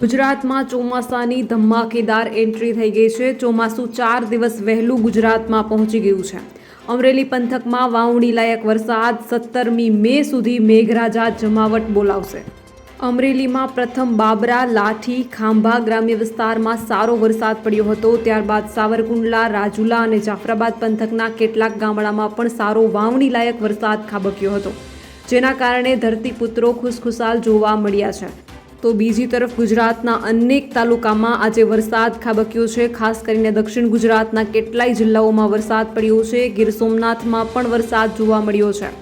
ગુજરાતમાં ચોમાસાની ધમાકેદાર એન્ટ્રી થઈ ગઈ છે. ચોમાસું ચાર દિવસ વહેલું ગુજરાતમાં પહોંચી ગયું છે. અમરેલી પંથકમાં વાવણી લાયક વરસાદ સત્તરમી મે સુધી મેઘરાજા જમાવટ બોલાવશે. અમરેલીમાં પ્રથમ બાબરા, લાઠી, ખાંભા ગ્રામ્ય વિસ્તારમાં સારો વરસાદ પડ્યો હતો. ત્યારબાદ સાવરકુંડલા, રાજુલા અને જાફરાબાદ પંથકના કેટલાક ગામડામાં પણ સારો વાવણી લાયક વરસાદ ખાબક્યો હતો, જેના કારણે ધરતીપુત્રો ખુશખુશાલ જોવા મળ્યા છે. તો બીજી તરફ ગુજરાતના અનેક તાલુકામાં આજે વરસાદ ખાબક્યો છે. ખાસ કરીને દક્ષિણ ગુજરાતના કેટલાય જિલ્લાઓમાં વરસાદ પડ્યો છે. ગીર સોમનાથમાં પણ વરસાદ જોવા મળ્યો છે.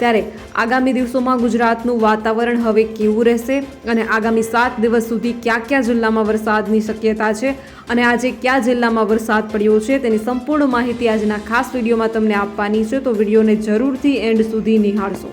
ત્યારે આગામી દિવસોમાં ગુજરાતનું વાતાવરણ હવે કેવું રહેશે અને આગામી સાત દિવસ સુધી કયા કયા જિલ્લામાં વરસાદની શક્યતા છે અને આજે કયા જિલ્લામાં વરસાદ પડ્યો છે તેની સંપૂર્ણ માહિતી આજના ખાસ વિડીયોમાં તમને આપવાની છે. તો વિડીયોને જરૂરથી એન્ડ સુધી નિહાળશો.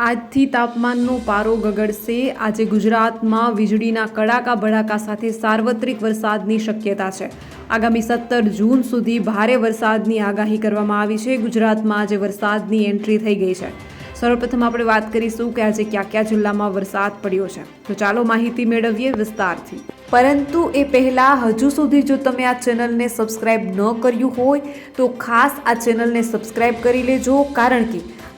આજથી તાપમાનનો પારો ગગડશે. આજે ગુજરાતમાં વીજળીના કડાકા ભડાકા સાથે સાર્વત્રિક વરસાદની શક્યતા છે. આગામી સત્તર જૂન સુધી ભારે વરસાદની આગાહી કરવામાં આવી છે. ગુજરાતમાં આજે વરસાદની એન્ટ્રી થઈ ગઈ છે. સર્વપ્રથમ આપણે વાત કરીશું કે આજે કયા કયા જિલ્લામાં વરસાદ પડ્યો છે. તો ચાલો માહિતી મેળવીએ વિસ્તારથી. પરંતુ એ પહેલાં હજુ સુધી જો તમે આ ચેનલને સબસ્ક્રાઈબ ન કર્યું હોય, તો ખાસ આ ચેનલને સબસ્ક્રાઈબ કરી લેજો. કારણ કે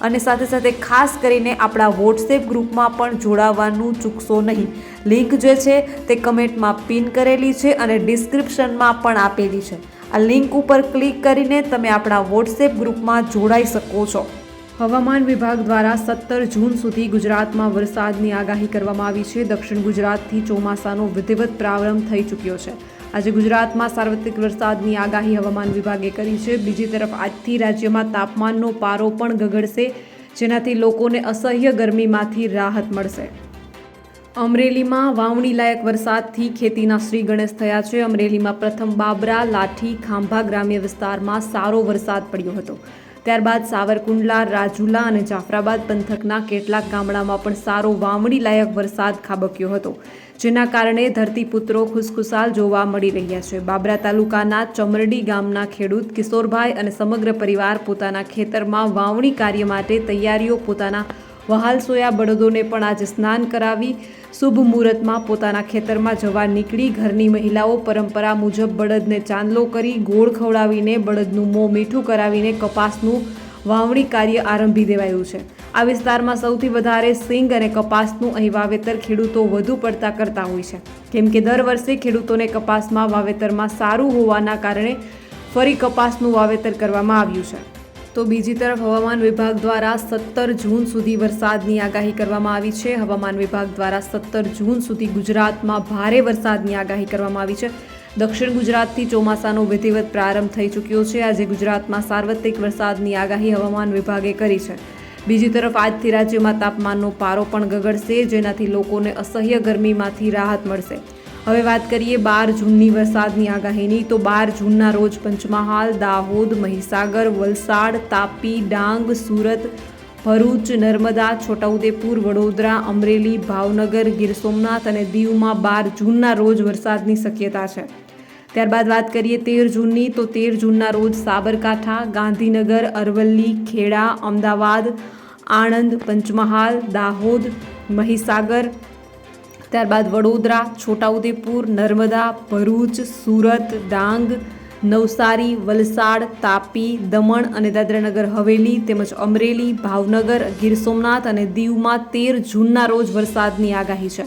અને સાથે સાથે ખાસ કરીને આપણા વોટ્સએપ ગ્રુપમાં પણ જોડાવાનું ચૂકશો નહીં. લિંક જે છે તે કમેન્ટમાં પિન કરેલી છે અને ડિસ્ક્રિપ્શનમાં પણ આપેલી છે. આ લિંક ઉપર ક્લિક કરીને તમે આપણા વોટ્સએપ ગ્રુપમાં જોડાઈ શકો છો. હવામાન વિભાગ દ્વારા સત્તર જૂન સુધી ગુજરાતમાં વરસાદની આગાહી કરવામાં આવી છે. દક્ષિણ ગુજરાતથી ચોમાસાનો વિધિવત પ્રારંભ થઈ ચૂક્યો છે. આજે ગુજરાતમાં સાર્વત્રિક વરસાદની આગાહી હવામાન વિભાગે કરી છે. બીજી તરફ, આજથી રાજ્યમાં તાપમાનનો પારો પણ ગગડશે, જેનાથી લોકોને અસહ્ય ગરમીમાંથી રાહત મળશે. અમરેલીમાં વાવણી લાયક વરસાદથી ખેતીના શ્રી ગણેશ થયા છે. અમરેલીમાં પ્રથમ બાબરા, લાઠી, ખાંભા ગ્રામ્ય વિસ્તારમાં સારો વરસાદ પડ્યો હતો. ત્યારબાદ સાવરકુંડલા, રાજુલા અને જાફરાબાદ પંથકના કેટલાક ગામડામાં પણ સારો વાવણી લાયક વરસાદ ખાબક્યો હતો. જેના કારણે ધરતીપુત્રો ખુશખુશાલ જોવા મળી રહ્યા છે. બાબરા તાલુકાના ચમરડી ગામના ખેડૂત કિશોરભાઈ અને સમગ્ર પરિવાર પોતાના ખેતરમાં વાવણી કાર્ય માટે તૈયારીઓ પોતાના વહાલ સોયા બળદોને પણ આજે સ્નાન કરાવી શુભ મુહૂર્તમાં પોતાના ખેતરમાં જવા નીકળી. ઘરની મહિલાઓ પરંપરા મુજબ બળદને ચાંદલો કરી ગોળ ખવડાવીને બળદનું મોં મીઠું કરાવીને કપાસનું વાવણી કાર્ય આરંભી દેવાયું છે. આ વિસ્તારમાં સૌથી વધારે સિંગ અને કપાસનું અહીં વાવેતર ખેડૂતો વધુ પડતા કરતા હોય છે. કેમ કે દર વર્ષે ખેડૂતોને કપાસમાં વાવેતરમાં સારું હોવાના કારણે ફરી કપાસનું વાવેતર કરવામાં આવ્યું છે. તો બીજી તરફ હવામાન વિભાગ દ્વારા સત્તર જૂન સુધી વરસાદની આગાહી કરવામાં આવી છે. હવામાન વિભાગ દ્વારા સત્તર જૂન સુધી ગુજરાતમાં ભારે વરસાદની આગાહી કરવામાં આવી છે. દક્ષિણ ગુજરાતથી ચોમાસાનો વિધિવત પ્રારંભ થઈ ચૂક્યો છે. આજે ગુજરાતમાં સાર્વત્રિક વરસાદની આગાહી હવામાન વિભાગે કરી છે. બીજી તરફ આજથી રાજ્યમાં તાપમાનનો પારો પણ ગગડશે, જેનાથી લોકોને અસહ્ય ગરમીમાંથી રાહત મળશે. હવે વાત કરીએ બાર જૂનની વરસાદની આગાહીની, તો બાર જૂનના રોજ પંચમહાલ, દાહોદ, મહીસાગર, વલસાડ, તાપી, ડાંગ, સુરત, ભરૂચ, નર્મદા, છોટાઉદેપુર, વડોદરા, અમરેલી, ભાવનગર, ગીર સોમનાથ અને દીવમાં બાર જૂનના રોજ વરસાદની શક્યતા છે. ત્યારબાદ વાત કરીએ તેર જૂનની, તો તેર જૂનના રોજ સાબરકાંઠા, ગાંધીનગર, અરવલ્લી, ખેડા, અમદાવાદ આણંદ, પંચમહાલ, દાહોદ, મહીસાગર, ત્યારબાદ વડોદરા, છોટાઉદેપુર, નર્મદા, ભરૂચ, સુરત, ડાંગ, નવસારી, વલસાડ, તાપી, દમણ અને દાદરાનગર, હવેલી તેમજ અમરેલી, ભાવનગર, ગીર સોમનાથ અને દીવમાં તેર જૂનના રોજ વરસાદની આગાહી છે.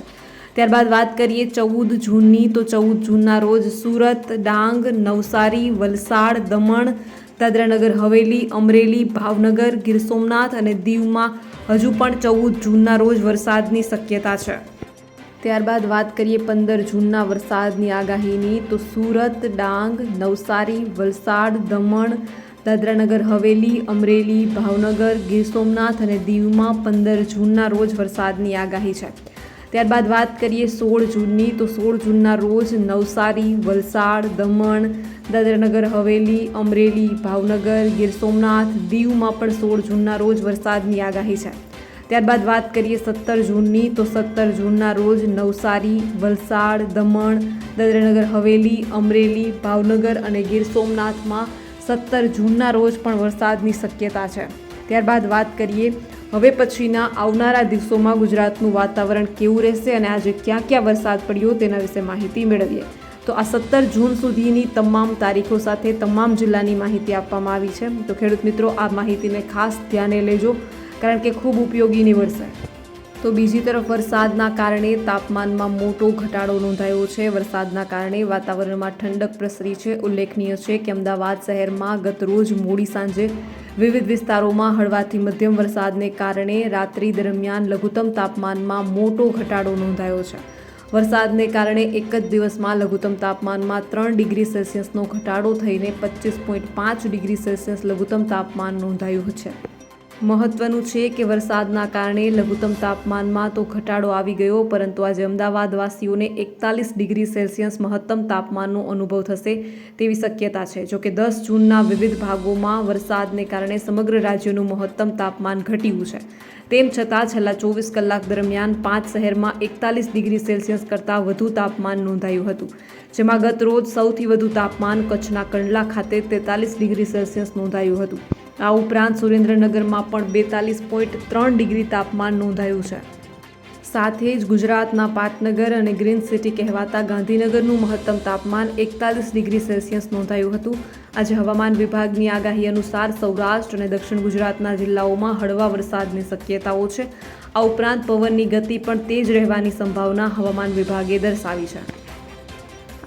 ત્યારબાદ વાત કરીએ ચૌદ જૂનની, તો ચૌદ જૂનના રોજ સુરત, ડાંગ, નવસારી, વલસાડ, દમણ દાદરાનગર, હવેલી, અમરેલી, ભાવનગર, ગીર સોમનાથ અને દીવમાં હજુ પણ ચૌદ જૂનના રોજ વરસાદની શક્યતા છે. ત્યારબાદ વાત કરીએ પંદર જૂનના વરસાદની આગાહીની, તો સુરત, ડાંગ, નવસારી, વલસાડ, દમણ, દાદરાનગર, હવેલી, અમરેલી, ભાવનગર, ગીર સોમનાથ અને દીવમાં પંદર જૂનના રોજ વરસાદની આગાહી છે. ત્યારબાદ વાત કરીએ સોળ જૂનની, તો સોળ જૂનના રોજ નવસારી, વલસાડ, દમણ, દાદરાનગર, હવેલી, અમરેલી, ભાવનગર, ગીર સોમનાથ, દીવમાં પણ સોળ જૂનના રોજ વરસાદની આગાહી છે. ત્યારબાદ વાત કરીએ સત્તર જૂનની, તો સત્તર જૂનના રોજ નવસારી, વલસાડ, દમણ, દાદરાનગર, હવેલી, અમરેલી, ભાવનગર અને ગીર સોમનાથમાં સત્તર જૂનના રોજ પણ વરસાદની શક્યતા છે. ત્યારબાદ વાત કરીએ હવે પછીના આવનારા દિવસોમાં ગુજરાતનું વાતાવરણ કેવું રહેશે અને આજે ક્યાં ક્યાં વરસાદ પડ્યો તેના વિશે માહિતી મેળવીએ. તો આ સત્તર જૂન સુધીની તમામ તારીખો સાથે તમામ જિલ્લાની માહિતી આપવામાં આવી છે. તો ખેડૂત મિત્રો, આ માહિતીને ખાસ ધ્યાને લેજો, કારણ કે ખૂબ ઉપયોગી નીવડશે. તો બીજી તરફ વરસાદના કારણે તાપમાનમાં મોટો ઘટાડો નોંધાયો છે. વરસાદના કારણે વાતાવરણમાં ઠંડક પ્રસરી છે. ઉલ્લેખનીય છે કે અમદાવાદ શહેરમાં ગતરોજ મોડી સાંજે વિવિધ વિસ્તારોમાં હળવાથી મધ્યમ વરસાદને કારણે રાત્રિ દરમિયાન લઘુત્તમ તાપમાનમાં મોટો ઘટાડો નોંધાયો છે. વરસાદને કારણે એક જ દિવસમાં લઘુત્તમ તાપમાનમાં ત્રણ ડિગ્રી સેલ્સિયસનો ઘટાડો થઈને પચીસ પોઈન્ટ પાંચ ડિગ્રી સેલ્સિયસ લઘુત્તમ તાપમાન નોંધાયું છે. મહત્વનું છે કે વરસાદના કારણે લઘુત્તમ તાપમાનમાં તો ઘટાડો આવી ગયો, પરંતુ આજે અમદાવાદવાસીઓને એકતાલીસ ડિગ્રી સેલ્સિયસ મહત્તમ તાપમાનનો અનુભવ થશે તેવી શક્યતા છે. જોકે દસ જૂનના વિવિધ ભાગોમાં વરસાદને કારણે સમગ્ર રાજ્યનું મહત્તમ તાપમાન ઘટ્યું છે. તેમ છતાં છેલ્લા ચોવીસ કલાક દરમિયાન પાંચ શહેરમાં એકતાલીસ ડિગ્રી સેલ્સિયસ કરતાં વધુ તાપમાન નોંધાયું હતું, જેમાં ગત રોજ સૌથી વધુ તાપમાન કચ્છના કંડલા ખાતે તેતાલીસ ડિગ્રી સેલ્સિયસ નોંધાયું હતું. આ ઉપરાંત સુરેન્દ્રનગરમાં પણ બેતાલીસ પોઈન્ટ ત્રણ ડિગ્રી તાપમાન નોંધાયું છે. સાથે જ ગુજરાતના પાટનગર અને ગ્રીન સિટી કહેવાતા ગાંધીનગરનું મહત્તમ તાપમાન એકતાલીસ ડિગ્રી સેલ્સિયસ નોંધાયું હતું. આજે હવામાન વિભાગની આગાહી અનુસાર સૌરાષ્ટ્ર અને દક્ષિણ ગુજરાતના જિલ્લાઓમાં હળવા વરસાદની શક્યતાઓ છે. આ ઉપરાંત પવનની ગતિ પણ તેજ રહેવાની સંભાવના હવામાન વિભાગે દર્શાવી છે.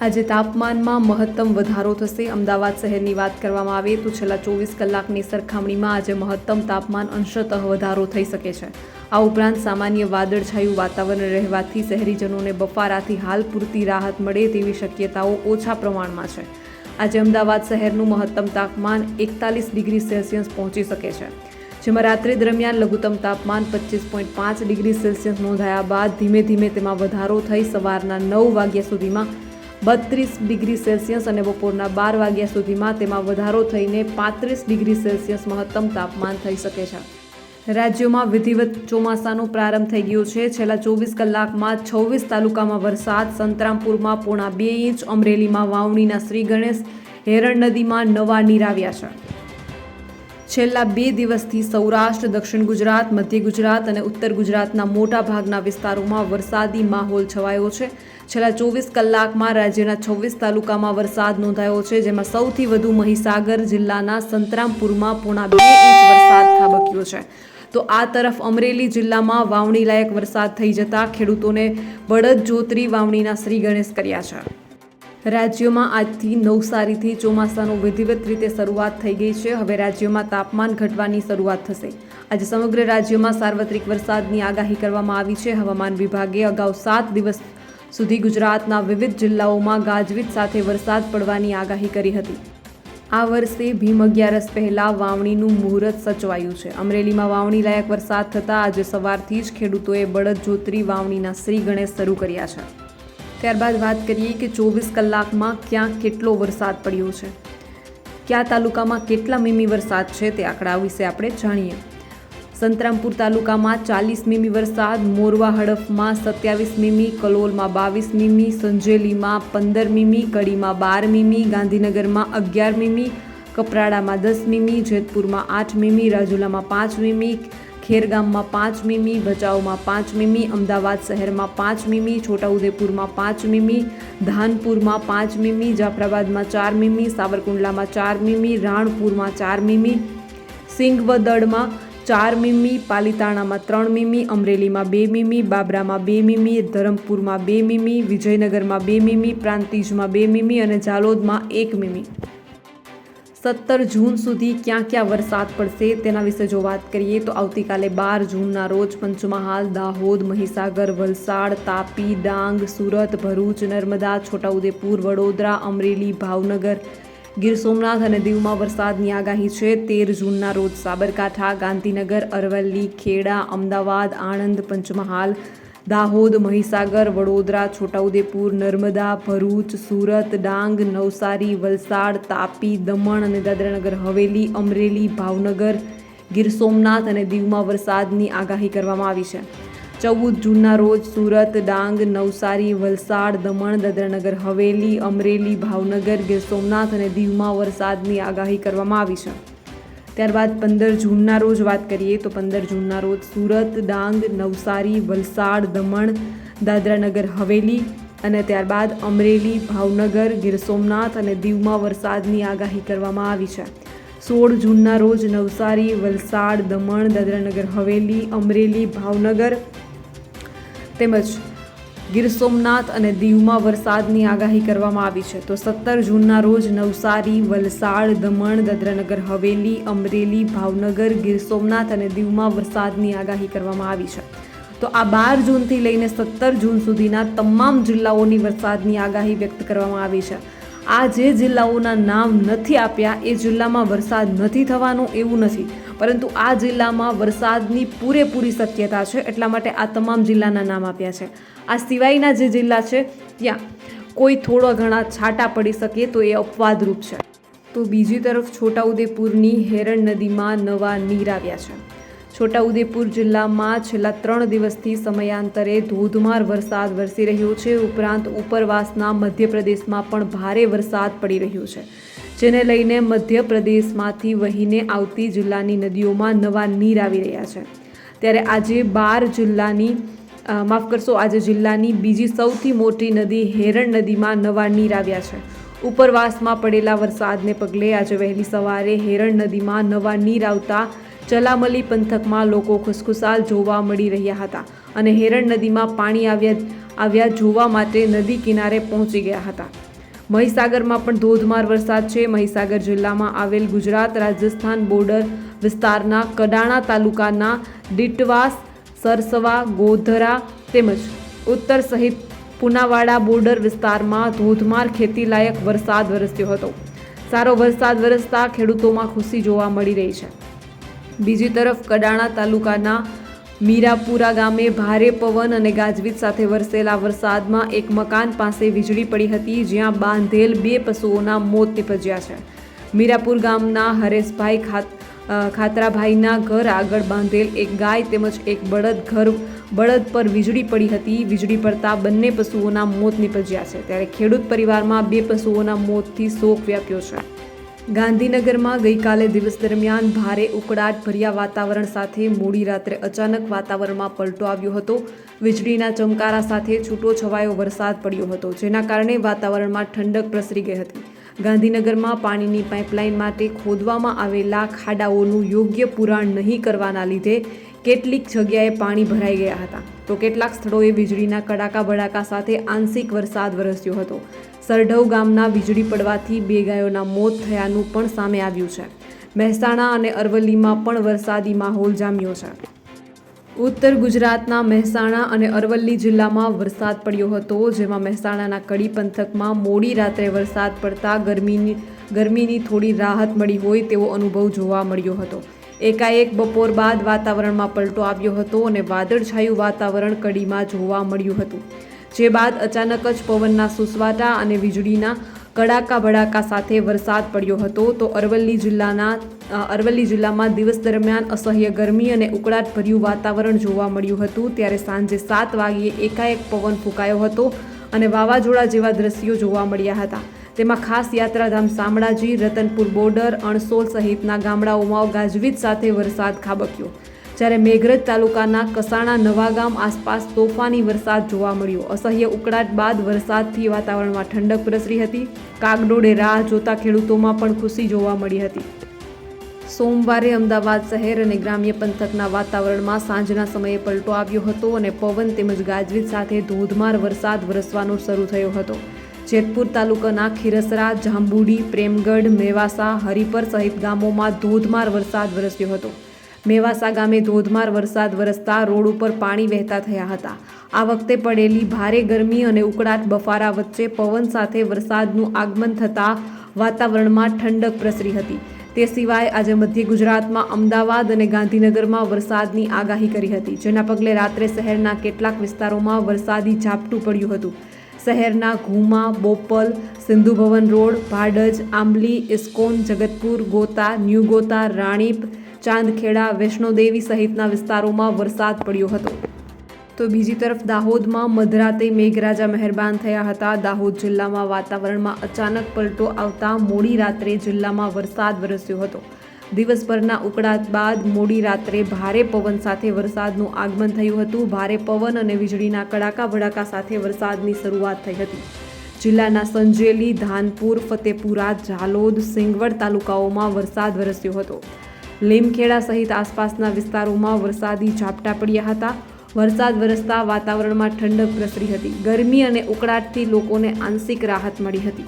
આજે તાપમાનમાં મહત્તમ વધારો થશે. અમદાવાદ શહેરની વાત કરવામાં આવે તો છેલ્લા ચોવીસ કલાકની સરખામણીમાં આજે મહત્તમ તાપમાન અંશતઃ વધારો થઈ શકે છે. આ ઉપરાંત સામાન્ય વાદળછાયું વાતાવરણ રહેવાથી શહેરીજનોને બફારાથી હાલ પૂરતી રાહત મળે તેવી શક્યતાઓ ઓછા પ્રમાણમાં છે. આજે અમદાવાદ શહેરનું મહત્તમ તાપમાન એકતાલીસ ડિગ્રી સેલ્સિયસ પહોંચી શકે છે. જેમાં રાત્રિ દરમિયાન લઘુત્તમ તાપમાન પચીસ પોઈન્ટ પાંચ ડિગ્રી સેલ્સિયસ નોંધાયા બાદ ધીમે ધીમે તેમાં વધારો થઈ સવારના નવ વાગ્યા સુધીમાં બત્રીસ ડિગ્રી સેલ્સિયસ અને બપોરના બાર વાગ્યા સુધીમાં તેમાં વધારો થઈને પાંત્રીસ ડિગ્રી સેલ્સિયસ મહત્તમ તાપમાન થઈ શકે છે. રાજ્યોમાં વિધિવત ચોમાસાનો પ્રારંભ થઈ ગયો છે. છેલ્લા ચોવીસ કલાકમાં છવ્વીસ તાલુકામાં વરસાદ, સંતરામપુરમાં પોણા બે ઇંચ, અમરેલીમાં વાવણીના શ્રી ગણેશ, હેરણ નદીમાં નવા નીર છે. છેલ્લા બે દિવસથી સૌરાષ્ટ્ર, દક્ષિણ ગુજરાત, મધ્ય ગુજરાત અને ઉત્તર ગુજરાતના મોટા ભાગના વિસ્તારોમાં વરસાદી માહોલ છવાયો છે. છેલ્લા ચોવીસ કલાકમાં રાજ્યના છવ્વીસ તાલુકામાં વરસાદ નોંધાયો છે, જેમાં સૌથી વધુ મહીસાગર જિલ્લાના સંતરામપુરમાં પોણા બે ઇંચ વરસાદ ખાબક્યો છે. તો આ તરફ અમરેલી જિલ્લામાં વાવણી લાયક વરસાદ થઈ જતા ખેડૂતોને બળદ જોતરી વાવણીના શ્રી ગણેશ કર્યા છે. રાજ્યમાં આજથી નવસારીથી ચોમાસાનો વિધિવત રીતે શરૂઆત થઈ ગઈ છે. હવે રાજ્યમાં તાપમાન ઘટવાની શરૂઆત થશે. આજે સમગ્ર રાજ્યમાં સાર્વત્રિક વરસાદની આગાહી કરવામાં આવી છે. હવામાન વિભાગે અગાઉ સાત દિવસ સુધી ગુજરાતના વિવિધ જિલ્લાઓમાં ગાજવીજ સાથે વરસાદ પડવાની આગાહી કરી હતી. આ વર્ષે ભીમ અગિયારસ પહેલાં વાવણીનું મુહૂર્ત સચવાયું છે. અમરેલીમાં વાવણી લાયક વરસાદ થતાં આજે સવારથી જ ખેડૂતોએ બળદ જોતરી વાવણીના શ્રી ગણેશ શરૂ કર્યા છે. ત્યારબાદ વાત કરીએ કે ચોવીસ કલાકમાં ક્યાં કેટલો વરસાદ પડ્યો છે? કયા તાલુકામાં કેટલા મીમી વરસાદ છે તે આંકડા વિશે આપણે જાણીએ. સંતરામપુર તાલુકામાં ચાલીસ મીમી વરસાદ, મોરવા હડફમાં સત્યાવીસ મીમી, કલોલમાં બાવીસ મીમી, સંજેલીમાં પંદર મીમી, કડીમાં બાર મીમી, ગાંધીનગરમાં અગિયાર મીમી, કપરાડામાં દસ મીમી, જેતપુરમાં આઠ મીમી, રાજુલામાં પાંચ મીમી, ખેરગામમાં પાંચ મીમી, ભચાઉમાં પાંચ મીમી, અમદાવાદ શહેરમાં પાંચ મીમી, છોટાઉદેપુરમાં પાંચ મીમી, ધાનપુરમાં પાંચ મીમી, જાફરાબાદમાં ચાર મીમી, સાવરકુંડલામાં ચાર મીમી, રાણપુરમાં ચાર મીમી સિંગવદડમાં ચાર મીમી, પાલીતાણામાં ત્રણ મીમી, અમરેલીમાં બે મીમી, બાબરામાં બે મીમી, ધરમપુરમાં બે મીમી, વિજયનગરમાં બે મીમી, પ્રાંતિજમાં બે મીમી અને જાલોદમાં એક મીમી. સત્તર જૂન સુધી ક્યાં ક્યાં વરસાદ પડશે તેના વિશે જો વાત કરીએ તો આવતીકાલે બાર જૂનના રોજ પંચમહાલ, દાહોદ, મહીસાગર, વલસાડ, તાપી, ડાંગ, સુરત, ભરૂચ, નર્મદા, છોટાઉદેપુર, વડોદરા, અમરેલી, ભાવનગર ગીર સોમનાથ અને દીવમાં વરસાદની આગાહી છે. તેર જૂનના રોજ સાબરકાંઠા, ગાંધીનગર, અરવલ્લી, ખેડા, અમદાવાદ, આણંદ, પંચમહાલ, દાહોદ, મહીસાગર, વડોદરા, છોટાઉદેપુર, નર્મદા, ભરૂચ, સુરત, ડાંગ, નવસારી, વલસાડ, તાપી, દમણ અને દાદરાનગર, હવેલી, અમરેલી, ભાવનગર, ગીર સોમનાથ અને દીવમાં વરસાદની આગાહી કરવામાં આવી છે. ચૌદ જૂનના રોજ સુરત, ડાંગ, નવસારી, વલસાડ, દમણ, દાદરાનગર, હવેલી, અમરેલી, ભાવનગર, ગીર સોમનાથ અને દીવમાં વરસાદની આગાહી કરવામાં આવી છે. ત્યારબાદ પંદર જૂનના રોજ વાત કરીએ તો પંદર જૂનના રોજ સુરત, ડાંગ, નવસારી, વલસાડ, દમણ, દાદરાનગર, હવેલી અને ત્યારબાદ અમરેલી, ભાવનગર, ગીર સોમનાથ અને દીવમાં વરસાદની આગાહી કરવામાં આવી છે. સોળ જૂનના રોજ નવસારી, વલસાડ, દમણ, દાદરાનગર, હવેલી, અમરેલી, ભાવનગર તેમજ ગીર સોમનાથ અને દીવમાં વરસાદની આગાહી કરવામાં આવી છે. તો સત્તર જૂનના રોજ નવસારી, વલસાડ, દમણ, દાદરાનગર, હવેલી, અમરેલી, ભાવનગર, ગીર સોમનાથ અને દીવમાં વરસાદની આગાહી કરવામાં આવી છે. તો આ બાર જૂનથી લઈને સત્તર જૂન સુધીના તમામ જિલ્લાઓની વરસાદની આગાહી વ્યક્ત કરવામાં આવી છે. આ જે જિલ્લાઓના નામ નથી આપ્યા, એ જિલ્લામાં વરસાદ નથી થવાનો એવું નથી. પરંતુ આ જિલ્લામાં વરસાદની પૂરેપૂરી શક્યતા છે, એટલા માટે આ તમામ જિલ્લાના નામ આપ્યા છે. આ સિવાયના જે જિલ્લા છે, ત્યાં કોઈ થોડા ઘણા છાંટા પડી શકે તો એ અપવાદરૂપ છે. તો બીજી તરફ છોટાઉદેપુરની હેરણ નદીમાં નવા નીર આવ્યા છે. છોટાઉદેપુર જિલ્લામાં છેલ્લા ત્રણ દિવસથી સમયાંતરે ધોધમાર વરસાદ વરસી રહ્યો છે. ઉપરાંત ઉપરવાસના મધ્યપ્રદેશમાં પણ ભારે વરસાદ પડી રહ્યો છે. જેને લઈને મધ્યપ્રદેશમાંથી વહીને આવતી જિલ્લાની નદીઓમાં નવા નીર આવી રહ્યા છે. ત્યારે આજે બાર જિલ્લાની માફ કરશો, આજે જિલ્લાની બીજી સૌથી મોટી નદી હેરણ નદીમાં નવા નીર આવ્યા છે. ઉપરવાસમાં પડેલા વરસાદને પગલે આજે વહેલી સવારે હેરણ નદીમાં નવા નીર આવતા ચલામલી પંથકમાં લોકો ખુશખુશાલ જોવા મળી રહ્યા હતા અને હેરણ નદીમાં પાણી આવ્યા આવ્યા જોવા માટે નદી કિનારે પહોંચી ગયા હતા. મહીસાગરમાં પણ ધોધમાર વરસાદ છે. મહીસાગર જિલ્લામાં આવેલ ગુજરાત રાજસ્થાન બોર્ડર વિસ્તારના કડાણા તાલુકાના ડીટવાસ, સરસવા, ગોધરા તેમજ ઉત્તર સહિત પુનાવાડા બોર્ડર વિસ્તારમાં ધોધમાર ખેતીલાયક વરસાદ વરસ્યો હતો. સારો વરસાદ વરસતા ખેડૂતોમાં ખુશી જોવા મળી રહી છે. બીજી તરફ કડાણા તાલુકાના મીરાપુરા ગામે ભારે પવન અને ગાજવીજ સાથે વરસેલા વરસાદમાં એક મકાન પાસે વીજળી પડી હતી, જ્યાં બાંધેલ બે પશુઓના મોત નિપજ્યા છે. મીરાપુર ગામના હરેશભાઈ ખાત ખાતરાભાઈના ઘર આગળ બાંધેલ એક ગાય તેમજ એક બળદ ઘર, બળદ પર વીજળી પડી હતી. વીજળી પડતા બંને પશુઓના મોત નિપજ્યા છે. ત્યારે ખેડૂત પરિવારમાં બે પશુઓના મોતથી શોક વ્યાપ્યો છે. ગાંધીનગરમાં ગઈકાલે દિવસ દરમિયાન ભારે ઉકળાટ ભર્યા વાતાવરણ સાથે મોડી રાત્રે અચાનક વાતાવરણમાં પલટો આવ્યો હતો. વીજળીના ચમકારા સાથે છૂટો છવાયો વરસાદ પડ્યો હતો, જેના કારણે વાતાવરણમાં ઠંડક પ્રસરી ગઈ હતી. ગાંધીનગરમાં પાણીની પાઇપલાઇન માટે ખોદવામાં આવેલા ખાડાઓનું યોગ્ય પુરાણ નહીં કરવાના લીધે કેટલીક જગ્યાએ પાણી ભરાઈ ગયા હતા. તો કેટલાક સ્થળોએ વીજળીના કડાકા ભડાકા સાથે આંશિક વરસાદ વરસ્યો હતો. સરઢવ ગામના વીજળી પડવાથી બે ગાયોના મોત થયાનું પણ સામે આવ્યું છે. મહેસાણા અને અરવલ્લીમાં પણ વરસાદી માહોલ જામ્યો છે. ઉત્તર ગુજરાતના મહેસાણા અને અરવલ્લી જિલ્લામાં વરસાદ પડ્યો હતો, જેમાં મહેસાણાના કડી પંથકમાં મોડી રાત્રે વરસાદ પડતા ગરમીની ગરમીની થોડી રાહત મળી હોય તેવો અનુભવ જોવા મળ્યો હતો. એકાએક બપોર બાદ વાતાવરણમાં પલટો આવ્યો હતો અને વાદળછાયું વાતાવરણ કડીમાં જોવા મળ્યું હતું. જે બાદ અચાનક જ પવનના સુસવાટા અને વીજળીના કડાકા ભડાકા સાથે વરસાદ પડ્યો હતો, તો અરવલ્લી જિલ્લાના અરવલ્લી જિલ્લામાં દિવસ દરમિયાન અસહ્ય ગરમી અને ઉકળાટભર્યું વાતાવરણ જોવા મળ્યું હતું. ત્યારે સાંજે સાત વાગ્યે એકાએક પવન ફૂંકાયો હતો અને વાવાઝોડા જેવા દ્રશ્યો જોવા મળ્યા હતા. તેમાં ખાસ યાત્રાધામ શામળાજી, રતનપુર બોર્ડર, અણસોલ સહિતના ગામડાઓમાં ગાજવીજ સાથે વરસાદ ખાબક્યો. જ્યારે મેઘરજ તાલુકાના કસાણા નવાગામ આસપાસ તોફાની વરસાદ જોવા મળ્યો. અસહ્ય ઉકળાટ બાદ વરસાદથી વાતાવરણમાં ઠંડક પ્રસરી હતી. કાગડોળે રાહ જોતા ખેડૂતોમાં પણ ખુશી જોવા મળી હતી. સોમવારે અમદાવાદ શહેર અને ગ્રામ્ય પંથકના વાતાવરણમાં સાંજના સમયે પલટો આવ્યો હતો અને પવન તેમજ ગાજવીજ સાથે ધોધમાર વરસાદ વરસવાનો શરૂ થયો હતો. જેતપુર તાલુકાના ખીરસરા, જાંબુડી, પ્રેમગઢ, મેવાસા, હરિપર સહિત ગામોમાં ધોધમાર વરસાદ વરસ્યો હતો. મેવાસા ગામે ધોધમાર વરસાદ વરસતા રોડ ઉપર પાણી વહેતા થયા હતા. આ વખતે પડેલી ભારે ગરમી અને ઉકળાટ બફારા વચ્ચે પવન સાથે વરસાદનું આગમન થતાં વાતાવરણમાં ઠંડક પ્રસરી હતી. તે સિવાય આજે મધ્ય ગુજરાતમાં અમદાવાદ અને ગાંધીનગરમાં વરસાદની આગાહી કરી હતી, જેના પગલે રાત્રે શહેરના કેટલાક વિસ્તારોમાં વરસાદી ઝાપટું પડ્યું હતું. શહેરના Ghuma, Bopal Sindhu Bhavan road, Bhadaj, Ambli, ISKCON, Jagatpur, Gota new Gota Ranip Chandkheda, Vaishnodevi સહિતના વિસ્તારોમાં વરસાદ પડ્યો હતો. તો બીજી તરફ દાહોદમાં મધરાતે મેઘરાજા મહેરબાન થયા હતા. દાહોદ જિલ્લામાં વાતાવરણમાં અચાનક પલટો આવતા મોડી રાત્રે જિલ્લામાં વરસાદ વરસ્યો હતો. દિવસભરના ઉકળાટ બાદ મોડી રાત્રે ભારે પવન સાથે વરસાદનું આગમન થયું હતું. ભારે પવન અને વીજળીના કડાકા ભડાકા સાથે વરસાદની શરૂઆત થઈ હતી. જિલ્લાના સંજેલી, ધાનપુર, ફતેપુરા, ઝાલોદ, સિંગવડ તાલુકાઓમાં વરસાદ વરસ્યો હતો. લીમખેડા સહિત આસપાસના વિસ્તારોમાં વરસાદી ઝાપટા પડ્યા હતા. વરસાદ વરસતા વાતાવરણમાં ઠંડક પ્રસરી હતી. ગરમી અને ઉકળાટથી લોકોને આંશિક રાહત મળી હતી.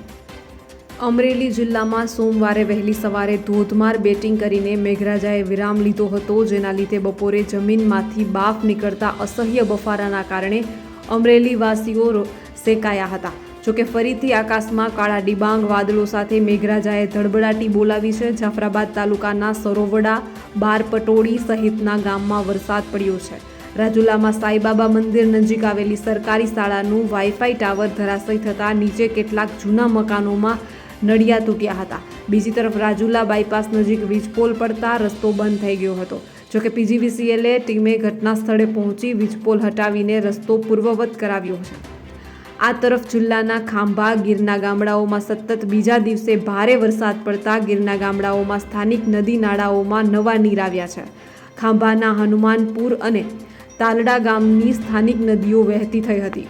અમરેલી જિલ્લામાં સોમવારે વહેલી સવારે ધોધમાર બેટિંગ કરીને મેઘરાજાએ વિરામ લીધો હતો, જેના લીધે બપોરે જમીનમાંથી બાફ નીકળતા અસહ્ય બફારાના કારણે અમરેલીવાસીઓ સેકાયા હતા. જોકે ફરીથી આકાશમાં કાળા ડિબાંગ વાદળો સાથે મેઘરાજાએ ધડબડાટી બોલાવી છે. જાફરાબાદ તાલુકાના સરોવડા, બારપટોળી સહિતના ગામમાં વરસાદ પડ્યો છે. રાજુલામાં સાઈબાબા મંદિર નજીક આવેલી સરકારી શાળાનું વાઈફાઈ ટાવર ધરાશય થતાં નીચે કેટલાક જૂના મકાનોમાં નડિયા તૂટ્યા હતા. બીજી તરફ રાજુલા બાયપાસ નજીક વીજપોલ પડતા રસ્તો બંધ થઈ ગયો હતો. જોકે પીજીવીસીએલએ ટીમે ઘટના સ્થળે પહોંચી વીજપોલ હટાવીને રસ્તો પૂર્વવત કરાવ્યો છે. આ તરફ જિલ્લાના ખાંભા, ગીરના ગામડાઓમાં સતત બીજા દિવસે ભારે વરસાદ પડતા ગીરના ગામડાઓમાં સ્થાનિક નદી નાળાઓમાં નવા નીર આવ્યા છે. ખાંભાના હનુમાનપુર અને તાલડા ગામની સ્થાનિક નદીઓ વહેતી થઈ હતી.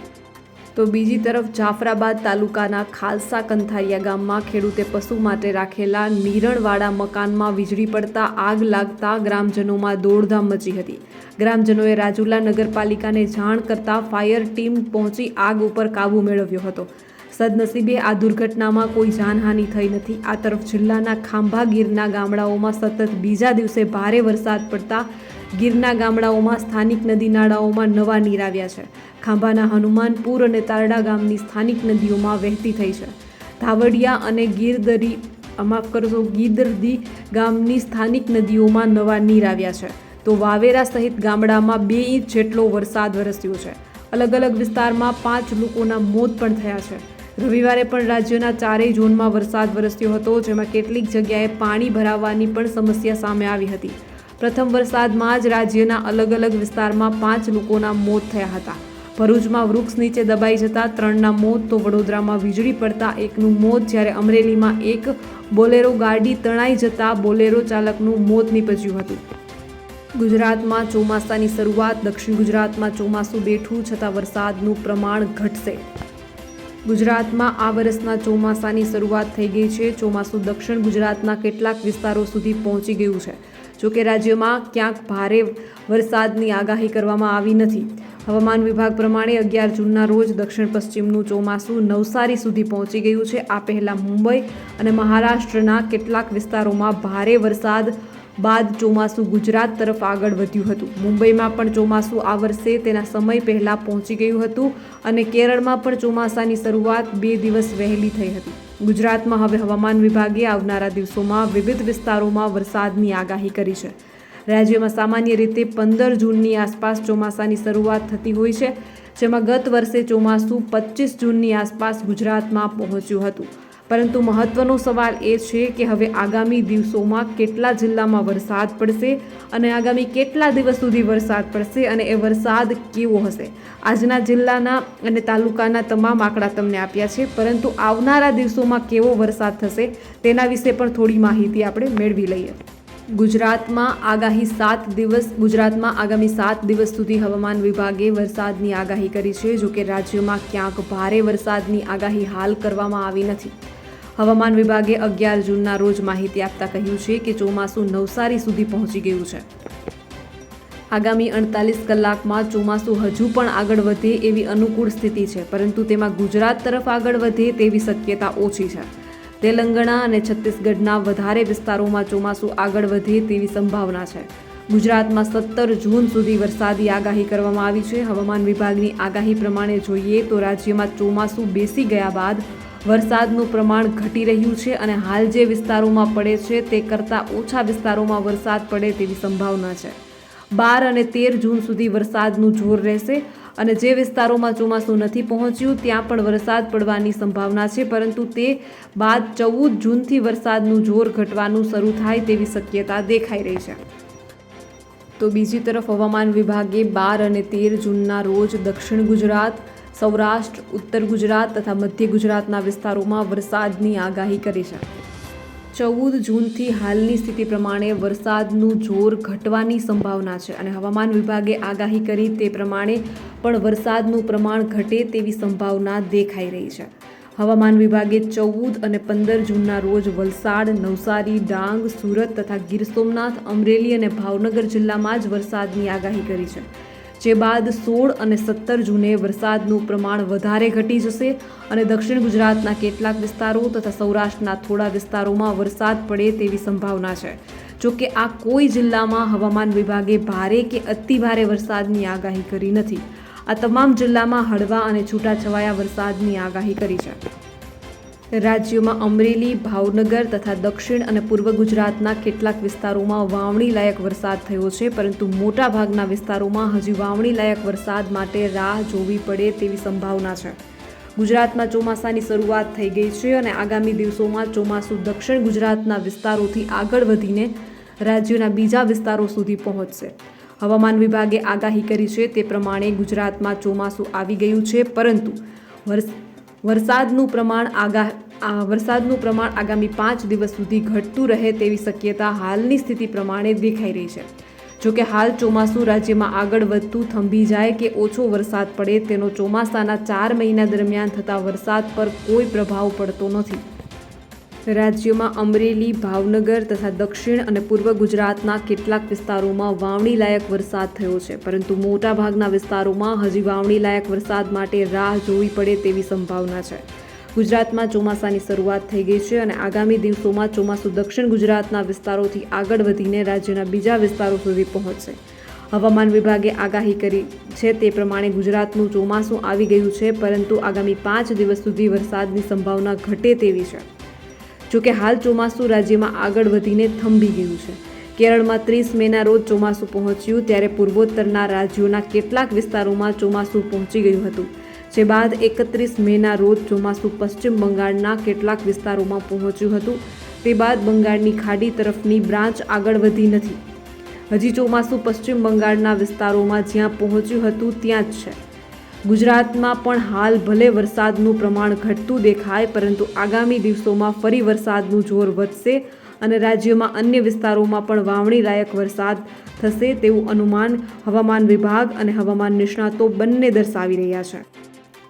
તો બીજી તરફ જાફરાબાદ તાલુકાના ખાલસા કંથારિયા ગામમાં ખેડૂતે પશુ માટે રાખેલા નીરણવાળા મકાનમાં વીજળી પડતા આગ લાગતા ગ્રામજનોમાં દોડધામ મચી હતી. ગ્રામજનોએ રાજુલા નગરપાલિકાને જાણ કરતા ફાયર ટીમ પહોંચી આગ ઉપર કાબૂ મેળવ્યો હતો. સદનસીબે આ દુર્ઘટનામાં કોઈ જાનહાનિ થઈ નથી. આ તરફ જિલ્લાના ખાંભા ગીરના ગામડાઓમાં સતત બીજા દિવસે ભારે વરસાદ પડતા ગીરના ગામડાઓમાં સ્થાનિક નદી નાળાઓમાં નવા નીર આવ્યા છે. ખાંભાના હનુમાનપુર અને તારડા ગામની સ્થાનિક નદીઓમાં વહેતી થઈ છે. ધાવડિયા અને ગીરદરી માફ કરશો ગીદરદી ગામની સ્થાનિક નદીઓમાં નવા નીર આવ્યા છે. તો વાવેરા સહિત ગામડામાં બે ઇંચ જેટલો વરસાદ વરસ્યો છે. અલગ અલગ વિસ્તારમાં પાંચ લોકોના મોત પણ થયા છે. રવિવારે પણ રાજ્યના ચારેય ઝોનમાં વરસાદ વરસ્યો હતો, જેમાં કેટલીક જગ્યાએ પાણી ભરાવાની પણ સમસ્યા સામે આવી હતી. પ્રથમ વરસાદમાં જ રાજ્યના અલગ અલગ વિસ્તારમાં પાંચ લોકોના મોત થયા હતા. ભરૂચમાં વૃક્ષ નીચે દબાઈ જતા ત્રણના મોત તો વડોદરામાં વીજળી પડતા એકનું મોત જ્યારે અમરેલીમાં એક બોલેરો ગાડી તણાઈ જતા બોલેરો ચાલકનું મોત નીપજ્યું હતું. ગુજરાતમાં ચોમાસાની શરૂઆત, દક્ષિણ ગુજરાતમાં ચોમાસું બેઠું છતાં વરસાદનું પ્રમાણ ઘટશે. ગુજરાતમાં આ વર્ષના ચોમાસાની શરૂઆત થઈ ગઈ છે. ચોમાસું દક્ષિણ ગુજરાતના કેટલાક વિસ્તારો સુધી પહોંચી ગયું છે. જોકે રાજ્યમાં ક્યાંક ભારે વરસાદની આગાહી કરવામાં આવી નથી. હવામાન વિભાગ પ્રમાણે અગિયાર જૂનના રોજ દક્ષિણ પશ્ચિમનું ચોમાસું નવસારી સુધી પહોંચી ગયું છે. આ પહેલાં મુંબઈ અને મહારાષ્ટ્રના કેટલાક વિસ્તારોમાં ભારે વરસાદ બાદ ચોમાસું ગુજરાત તરફ આગળ વધ્યું હતું. મુંબઈમાં પણ ચોમાસું આ વર્ષે તેના સમય પહેલાં પહોંચી ગયું હતું અને કેરળમાં પણ ચોમાસાની શરૂઆત બે દિવસ વહેલી થઈ હતી. ગુજરાતમાં હવે હવામાન વિભાગે આવનારા દિવસોમાં વિવિધ વિસ્તારોમાં વરસાદની આગાહી કરી છે. રાજ્યમાં સામાન્ય રીતે પંદર જૂનની આસપાસ ચોમાસાની શરૂઆત થતી હોય છે, જેમાં ગત વર્ષે ચોમાસું પચીસ જૂનની આસપાસ ગુજરાતમાં પહોંચ્યું હતું. પરંતુ મહત્વનો સવાલ એ છે કે હવે આગામી દિવસોમાં કેટલા જિલ્લામાં વરસાદ પડશે અને આગામી કેટલા દિવસ સુધી વરસાદ પડશે અને એ વરસાદ કેવો હશે? આજના જિલ્લાના અને તાલુકાના તમામ આંકડા તમને આપ્યા છે, પરંતુ આવનારા દિવસોમાં કેવો વરસાદ થશે તેના વિશે પણ થોડી માહિતી આપણે મેળવી લઈએ. ગુજરાતમાં આગાહી સાત દિવસ, ગુજરાતમાં આગામી સાત દિવસ સુધી હવામાન વિભાગે વરસાદની આગાહી કરી છે, જોકે રાજ્યમાં ક્યાંક ભારે વરસાદની આગાહી હાલ કરવામાં આવી નથી. હવામાન વિભાગે અગિયાર જૂનના રોજ માહિતી આપતા કહ્યું છે કે ચોમાસું નવસારી સુધી પહોંચી ગયું છે. આગામી અડતાલીસ કલાકમાં ચોમાસું હજુ પણ આગળ વધે એવી અનુકૂળ સ્થિતિ છે, પરંતુ તેમાં ગુજરાત તરફ આગળ વધે તેવી શક્યતા ઓછી છે. તેલંગાણા અને છત્તીસગઢના વધારે વિસ્તારોમાં ચોમાસું આગળ વધે તેવી સંભાવના છે. ગુજરાતમાં સત્તર જૂન સુધી વરસાદી આગાહી કરવામાં આવી છે. હવામાન વિભાગની આગાહી પ્રમાણે જોઈએ તો રાજ્યમાં ચોમાસું બેસી ગયા બાદ વરસાદનું પ્રમાણ ઘટી રહ્યું છે અને હાલ જે વિસ્તારોમાં પડે છે તે કરતાં ઓછા વિસ્તારોમાં વરસાદ પડે તેવી સંભાવના છે. બાર અને તેર જૂન સુધી વરસાદનું જોર રહેશે અને જે વિસ્તારોમાં ચોમાસું નથી પહોંચ્યું ત્યાં પણ વરસાદ પડવાની સંભાવના છે, પરંતુ તે બાદ ચૌદ જૂનથી વરસાદનું જોર ઘટવાનું શરૂ થાય તેવી શક્યતા દેખાઈ રહી છે. તો બીજી તરફ હવામાન વિભાગે બાર અને તેર જૂનના રોજ દક્ષિણ ગુજરાત સૌરાષ્ટ્ર, ઉત્તર ગુજરાત તથા મધ્ય ગુજરાતના વિસ્તારોમાં વરસાદની આગાહી કરી છે. ચૌદ જૂનથી હાલની સ્થિતિ પ્રમાણે વરસાદનું જોર ઘટવાની સંભાવના છે અને હવામાન વિભાગે આગાહી કરી તે પ્રમાણે પણ વરસાદનું પ્રમાણ ઘટે તેવી સંભાવના દેખાઈ રહી છે. હવામાન વિભાગે ચૌદ અને પંદર જૂનના રોજ વલસાડ, નવસારી, ડાંગ, સુરત તથા ગીર સોમનાથ, અમરેલી અને ભાવનગર જિલ્લામાં જ વરસાદની આગાહી કરી છે. જે બાદ સોળ અને સત્તર જૂને વરસાદનું પ્રમાણ વધારે ઘટી જશે અને દક્ષિણ ગુજરાતના કેટલાક વિસ્તારો તથા સૌરાષ્ટ્રના થોડા વિસ્તારોમાં વરસાદ પડે તેવી સંભાવના છે. જો કે આ કોઈ જિલ્લામાં હવામાન વિભાગે ભારે કે અતિ ભારે વરસાદની આગાહી કરી નથી. આ તમામ જિલ્લામાં હળવા અને છૂટાછવાયા વરસાદની આગાહી કરી છે. રાજ્યોમાં અમરેલી, ભાવનગર તથા દક્ષિણ અને પૂર્વ ગુજરાતના કેટલાક વિસ્તારોમાં વાવણી લાયક વરસાદ થયો છે, પરંતુ મોટા ભાગના વિસ્તારોમાં હજી વાવણી લાયક વરસાદ માટે રાહ જોવી પડે તેવી સંભાવના છે. ગુજરાતમાં ચોમાસાની શરૂઆત થઈ ગઈ છે અને આગામી દિવસોમાં ચોમાસું દક્ષિણ ગુજરાતના વિસ્તારોથી આગળ વધીને રાજ્યોના બીજા વિસ્તારો સુધી પહોંચશે. હવામાન વિભાગે આગાહી કરી છે તે પ્રમાણે ગુજરાતમાં ચોમાસું આવી ગયું છે, પરંતુ વર્ષ વરસાદનું પ્રમાણ આગા વરસાદનું પ્રમાણ આગામી પાંચ દિવસ સુધી ઘટતું રહે તેવી શક્યતા હાલની સ્થિતિ પ્રમાણે દેખાઈ રહી છે. જોકે હાલ ચોમાસું રાજ્યમાં આગળ વધતું થંભી જાય કે ઓછો વરસાદ પડે તેનો ચોમાસાના ચાર મહિના દરમિયાન થતા વરસાદ પર કોઈ પ્રભાવ પડતો નથી. રાજ્યમાં અમરેલી, ભાવનગર તથા દક્ષિણ અને પૂર્વ ગુજરાતના કેટલાક વિસ્તારોમાં વાવણી લાયક વરસાદ થયો છે. પરંતુ મોટાભાગના વિસ્તારોમાં હજી વાવણી લાયક વરસાદ માટે રાહ જોવી પડે તેવી સંભાવના છે. ગુજરાતમાં ચોમાસાની શરૂઆત થઈ ગઈ છે અને આગામી દિવસોમાં ચોમાસું દક્ષિણ ગુજરાતના વિસ્તારોથી આગળ વધીને રાજ્યના બીજા વિસ્તારો સુધી પહોંચશે. હવામાન વિભાગે આગાહી કરી છે તે પ્રમાણે ગુજરાતનું ચોમાસું આવી ગયું છે, પરંતુ આગામી પાંચ દિવસ સુધી વરસાદની સંભાવના ઘટે તેવી છે. જોકે હાલ ચોમાસું રાજ્યમાં આગળ વધીને થંભી ગયું છે. કેરળમાં ત્રીસ મેના રોજ ચોમાસું પહોંચ્યું ત્યારે પૂર્વોત્તરના રાજ્યોના કેટલાક વિસ્તારોમાં ચોમાસું પહોંચી ગયું હતું. જે બાદ એકત્રીસ મેના રોજ ચોમાસું પશ્ચિમ બંગાળના કેટલાક વિસ્તારોમાં પહોંચ્યું હતું. તે બાદ બંગાળની ખાડી તરફની બ્રાન્ચ આગળ વધી નથી. હજી ચોમાસું પશ્ચિમ બંગાળના વિસ્તારોમાં જ્યાં પહોંચ્યું હતું ત્યાં જ છે. ગુજરાતમાં પણ હાલ ભલે વરસાદનું પ્રમાણ ઘટતું દેખાય, પરંતુ આગામી દિવસોમાં ફરી વરસાદનું જોર વધશે અને રાજ્યમાં અન્ય વિસ્તારોમાં પણ વાવણી લાયક વરસાદ થશે તેવું અનુમાન હવામાન વિભાગ અને હવામાન નિષ્ણાતો બંને દર્શાવી રહ્યા છે.